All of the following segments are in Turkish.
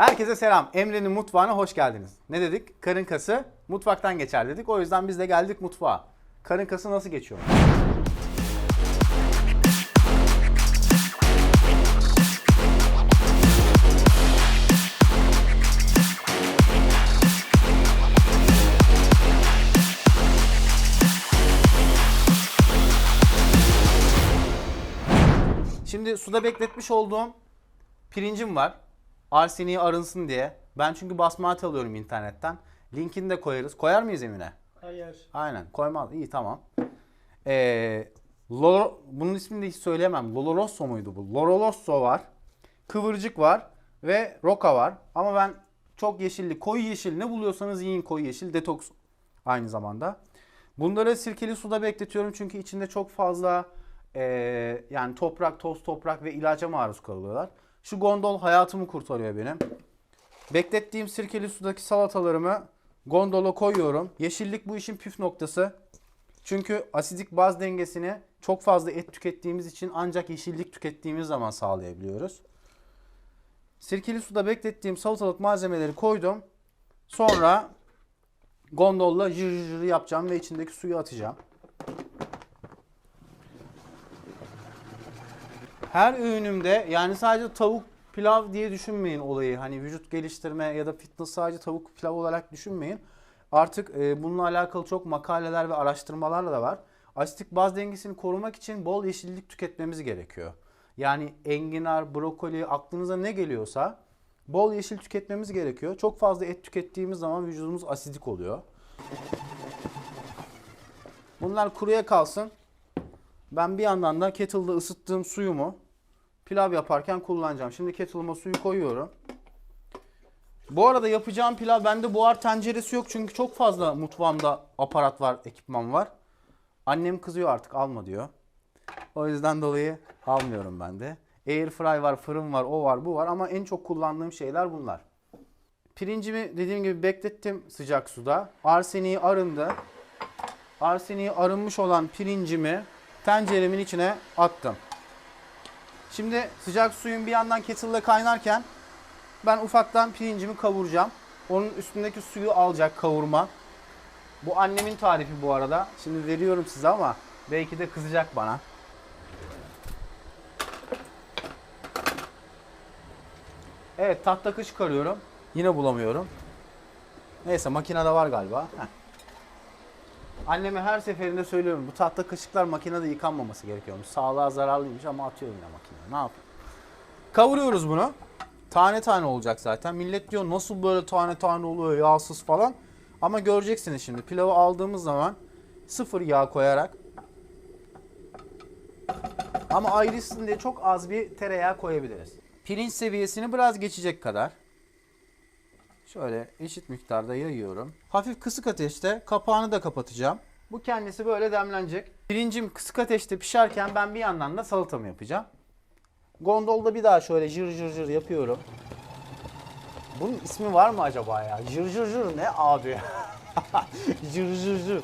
Herkese selam. Emre'nin mutfağına hoş geldiniz. Ne dedik? Karın kası mutfaktan geçer dedik. O yüzden biz de geldik mutfağa. Karın kası nasıl geçiyor? Şimdi suda bekletmiş olduğum pirincim var. Arseniği arınsın diye. Ben çünkü basmati alıyorum internetten. Linkini de koyarız. Koyar mıyız Emine? Hayır. Aynen koymaz. İyi tamam. Ee, Loro, bunun ismini de hiç söyleyemem. Lolorosso muydu bu? Lorolosso var. Kıvırcık var. Ve roka var. Ama ben çok yeşilli, koyu yeşil ne buluyorsanız yiyin koyu yeşil. Detoks aynı zamanda. Bunları sirkeli suda bekletiyorum çünkü içinde çok fazla ee, yani toprak, toz toprak ve ilaca maruz kalıyorlar. Şu gondol hayatımı kurtarıyor benim. Beklettiğim sirkeli sudaki salatalarımı gondola koyuyorum. Yeşillik bu işin püf noktası. Çünkü asidik baz dengesini çok fazla et tükettiğimiz için ancak yeşillik tükettiğimiz zaman sağlayabiliyoruz. Sirkeli suda beklettiğim salatalık malzemeleri koydum. Sonra gondolla jır jır yapacağım ve içindeki suyu atacağım. Her öğünümde yani sadece tavuk pilav diye düşünmeyin olayı. Hani vücut geliştirme ya da fitness sadece tavuk pilav olarak düşünmeyin. Artık e, bununla alakalı çok makaleler ve araştırmalar da var. Asitik baz dengesini korumak için bol yeşillik tüketmemiz gerekiyor. Yani enginar, brokoli, aklınıza ne geliyorsa bol yeşil tüketmemiz gerekiyor. Çok fazla et tükettiğimiz zaman vücudumuz asidik oluyor. Bunlar kuruya kalsın. Ben bir yandan da kettle'da ısıttığım suyumu pilav yaparken kullanacağım. Şimdi kettle'ıma suyu koyuyorum. Bu arada yapacağım pilav bende buhar tenceresi yok çünkü çok fazla mutfağımda aparat var, ekipman var. Annem kızıyor artık alma diyor. O yüzden dolayı almıyorum ben de. Air fry var, fırın var, o var, bu var ama en çok kullandığım şeyler bunlar. Pirincimi dediğim gibi beklettim sıcak suda. Arseniği arındı. Arseniği arınmış olan pirincimi tenceremin içine attım. Şimdi sıcak suyun bir yandan kettle'da kaynarken ben ufaktan pirincimi kavuracağım. Onun üstündeki suyu alacak kavurma. Bu annemin tarifi bu arada. Şimdi veriyorum size ama belki de kızacak bana. Evet tahta kış çıkarıyorum. Yine bulamıyorum. Neyse makinede var galiba. Heh. Anneme her seferinde söylüyorum bu tahta kaşıklar makinede yıkanmaması gerekiyormuş. Sağlığa zararlıymış ama atıyor yine makineye. Ne yapayım? Kavuruyoruz bunu. Tane tane olacak zaten. Millet diyor nasıl böyle tane tane oluyor yağsız falan. Ama göreceksiniz şimdi pilavı aldığımız zaman sıfır yağ koyarak ama ayrışsın diye çok az bir tereyağı koyabiliriz. Pirinç seviyesini biraz geçecek kadar. Şöyle eşit miktarda yayıyorum. Hafif kısık ateşte kapağını da kapatacağım. Bu kendisi böyle demlenecek. Pirincim kısık ateşte pişerken ben bir yandan da salatamı yapacağım. Gondolda bir daha şöyle jır jır jır yapıyorum. Bunun ismi var mı acaba ya? Jır jır jır ne abi? jır jır jır.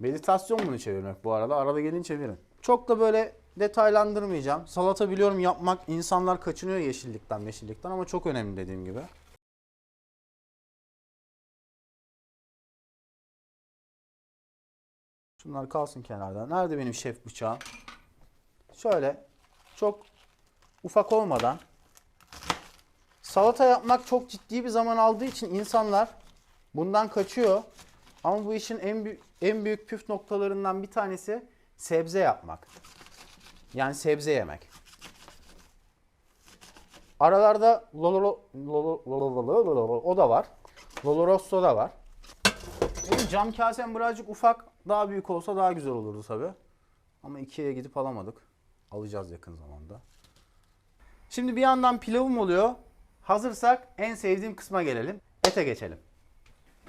Meditasyon bunu çevirmek bu arada. Arada gelin çevirin. Çok da böyle detaylandırmayacağım. Salata biliyorum yapmak insanlar kaçınıyor yeşillikten meşillikten ama çok önemli dediğim gibi. Şunlar kalsın kenarda. Nerede benim şef bıçağım? Şöyle çok ufak olmadan salata yapmak çok ciddi bir zaman aldığı için insanlar bundan kaçıyor. Ama bu işin en büyük en büyük püf noktalarından bir tanesi sebze yapmak. Yani sebze yemek. Aralarda lolo, lolo, lolo, lolo, lolo, o da var. Lolorosso da var. Benim cam kasem birazcık ufak. Daha büyük olsa daha güzel olurdu tabi. Ama ikiye gidip alamadık. Alacağız yakın zamanda. Şimdi bir yandan pilavım oluyor. Hazırsak en sevdiğim kısma gelelim. Ete geçelim.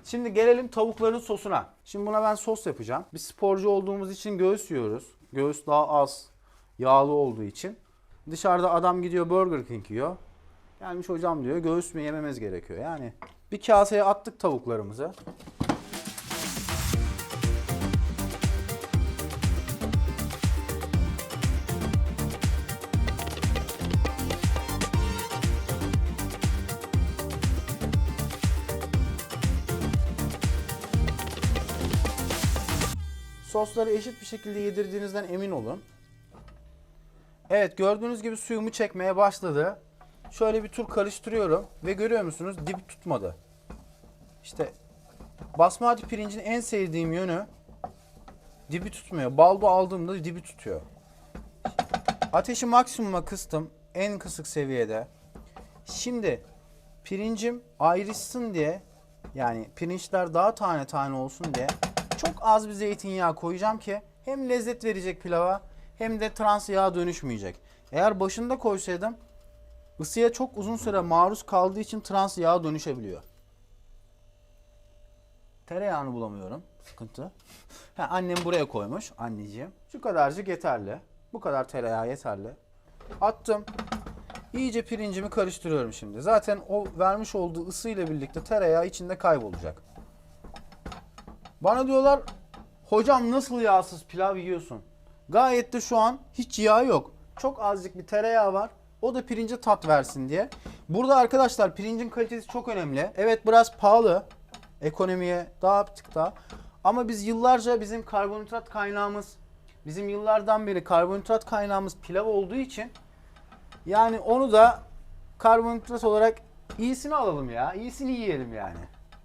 Şimdi gelelim tavukların sosuna. Şimdi buna ben sos yapacağım. Biz sporcu olduğumuz için göğüs yiyoruz. Göğüs daha az yağlı olduğu için. Dışarıda adam gidiyor Burger King yiyor. Gelmiş hocam diyor göğüs mü yememiz gerekiyor. Yani bir kaseye attık tavuklarımızı. Sosları eşit bir şekilde yedirdiğinizden emin olun. Evet gördüğünüz gibi suyumu çekmeye başladı. Şöyle bir tur karıştırıyorum ve görüyor musunuz dip tutmadı. İşte basmati pirincin en sevdiğim yönü dibi tutmuyor. Baldo aldığımda dibi tutuyor. Ateşi maksimuma kıstım. En kısık seviyede. Şimdi pirincim ayrışsın diye yani pirinçler daha tane tane olsun diye çok az bir zeytinyağı koyacağım ki hem lezzet verecek pilava hem de trans yağa dönüşmeyecek. Eğer başında koysaydım ısıya çok uzun süre maruz kaldığı için trans yağa dönüşebiliyor. Tereyağını bulamıyorum. Sıkıntı. Ha, annem buraya koymuş. Anneciğim. Şu kadarcık yeterli. Bu kadar tereyağı yeterli. Attım. İyice pirincimi karıştırıyorum şimdi. Zaten o vermiş olduğu ısıyla birlikte tereyağı içinde kaybolacak. Bana diyorlar hocam nasıl yağsız pilav yiyorsun? Gayet de şu an hiç yağ yok. Çok azıcık bir tereyağı var. O da pirince tat versin diye. Burada arkadaşlar pirincin kalitesi çok önemli. Evet biraz pahalı. Ekonomiye daha bir tık daha. Ama biz yıllarca bizim karbonhidrat kaynağımız, bizim yıllardan beri karbonhidrat kaynağımız pilav olduğu için yani onu da karbonhidrat olarak iyisini alalım ya. İyisini yiyelim yani.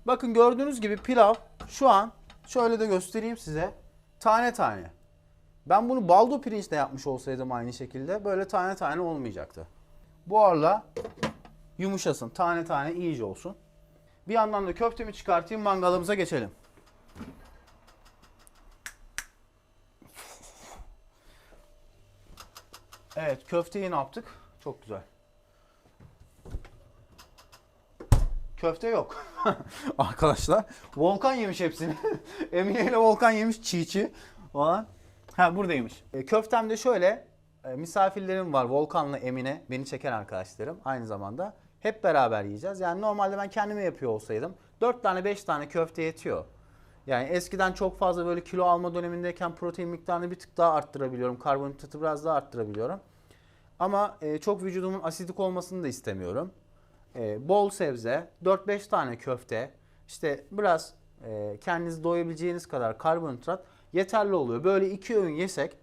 Bakın gördüğünüz gibi pilav şu an şöyle de göstereyim size. Tane tane. Ben bunu baldo pirinçle yapmış olsaydım aynı şekilde böyle tane tane olmayacaktı. Buharla yumuşasın. Tane tane iyice olsun. Bir yandan da köftemi çıkartayım mangalımıza geçelim. Evet köfteyi ne yaptık? Çok güzel. Köfte yok. Arkadaşlar Volkan yemiş hepsini. Emine ile Volkan yemiş çiğ çiğ falan. Ha buradaymış. E, köftem de şöyle. e, misafirlerim var Volkan'la Emine. Beni çeken arkadaşlarım aynı zamanda. Hep beraber yiyeceğiz. Yani normalde ben kendime yapıyor olsaydım 4 tane 5 tane köfte yetiyor. Yani eskiden çok fazla böyle kilo alma dönemindeyken protein miktarını bir tık daha arttırabiliyorum. Karbonhidratı biraz daha arttırabiliyorum. Ama e, çok vücudumun asidik olmasını da istemiyorum. E, bol sebze, 4-5 tane köfte, işte biraz e, kendiniz doyabileceğiniz kadar karbonhidrat yeterli oluyor. Böyle iki öğün yesek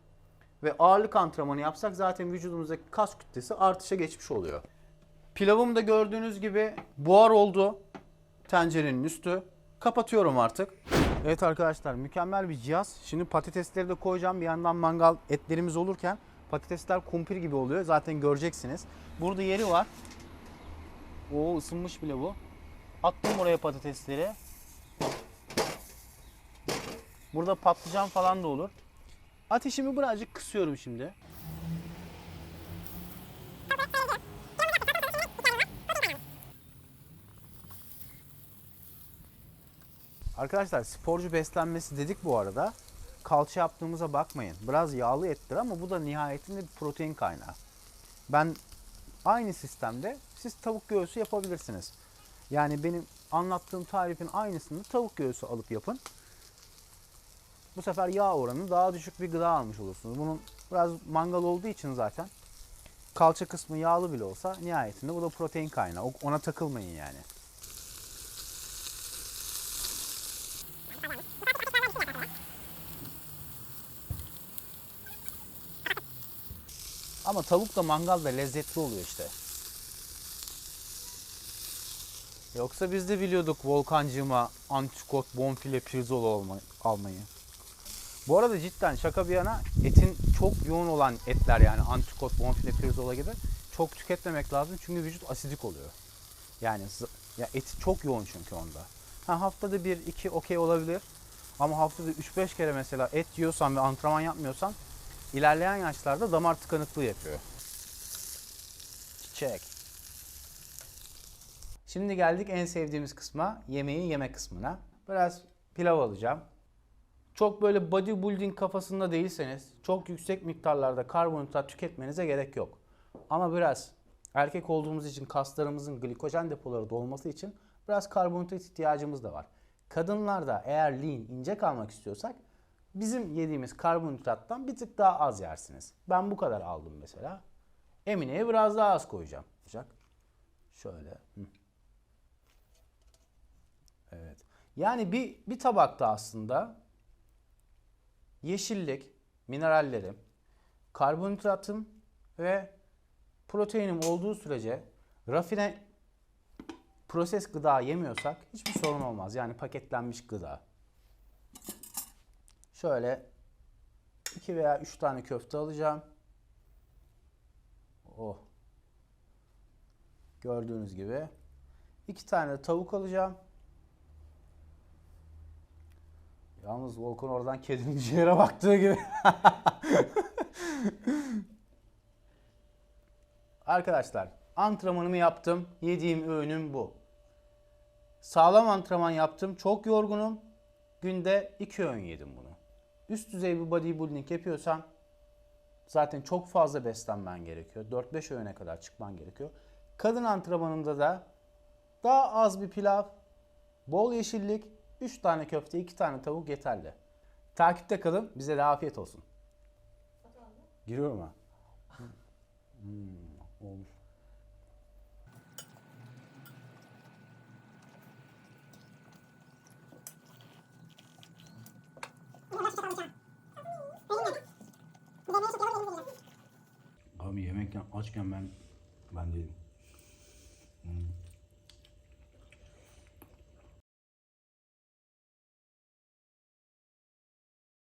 ve ağırlık antrenmanı yapsak zaten vücudumuzdaki kas kütlesi artışa geçmiş oluyor. Pilavım da gördüğünüz gibi buhar oldu. Tencerenin üstü. Kapatıyorum artık. Evet arkadaşlar mükemmel bir cihaz. Şimdi patatesleri de koyacağım. Bir yandan mangal etlerimiz olurken patatesler kumpir gibi oluyor. Zaten göreceksiniz. Burada yeri var. Oo ısınmış bile bu. Attım oraya patatesleri. Burada patlıcan falan da olur. Ateşimi birazcık kısıyorum şimdi. Arkadaşlar sporcu beslenmesi dedik bu arada. Kalça yaptığımıza bakmayın. Biraz yağlı ettir ama bu da nihayetinde bir protein kaynağı. Ben aynı sistemde siz tavuk göğsü yapabilirsiniz. Yani benim anlattığım tarifin aynısını tavuk göğsü alıp yapın. Bu sefer yağ oranı daha düşük bir gıda almış olursunuz. Bunun biraz mangal olduğu için zaten kalça kısmı yağlı bile olsa nihayetinde bu da protein kaynağı. Ona takılmayın yani. Ama tavuk da mangalda lezzetli oluyor işte. Yoksa biz de biliyorduk Volkancığıma antrikot, bonfile, pirzola olma- almayı. Bu arada cidden şaka bir yana etin çok yoğun olan etler yani antrikot, bonfile, pirzola gibi çok tüketmemek lazım çünkü vücut asidik oluyor. Yani ya eti çok yoğun çünkü onda. Ha haftada bir iki okey olabilir. Ama haftada 3-5 kere mesela et yiyorsan ve antrenman yapmıyorsan ilerleyen yaşlarda damar tıkanıklığı yapıyor. Çiçek. Şimdi geldik en sevdiğimiz kısma, yemeği yeme kısmına. Biraz pilav alacağım. Çok böyle bodybuilding kafasında değilseniz çok yüksek miktarlarda karbonhidrat tüketmenize gerek yok. Ama biraz erkek olduğumuz için kaslarımızın glikojen depoları dolması için biraz karbonhidrat ihtiyacımız da var. Kadınlarda eğer lean, ince kalmak istiyorsak bizim yediğimiz karbonhidrattan bir tık daha az yersiniz. Ben bu kadar aldım mesela. Emine'ye biraz daha az koyacağım. Şöyle. Hı. Evet. Yani bir bir tabakta aslında yeşillik, minerallerim, karbonhidratım ve proteinim olduğu sürece rafine proses gıda yemiyorsak hiçbir sorun olmaz. Yani paketlenmiş gıda. Şöyle 2 veya 3 tane köfte alacağım. Oh. Gördüğünüz gibi. 2 tane tavuk alacağım. Yalnız Volkan oradan kedinin ciğere baktığı gibi. Arkadaşlar antrenmanımı yaptım. Yediğim öğünüm bu. Sağlam antrenman yaptım. Çok yorgunum. Günde 2 öğün yedim bunu. Üst düzey bir bodybuilding yapıyorsan zaten çok fazla beslenmen gerekiyor. 4-5 öğüne kadar çıkman gerekiyor. Kadın antrenmanında da daha az bir pilav, bol yeşillik, 3 tane köfte, 2 tane tavuk yeterli. Takipte kalın. Bize de afiyet olsun. Giriyorum ha. Hmm, olmuş. Abi yemekten açken ben ben değilim.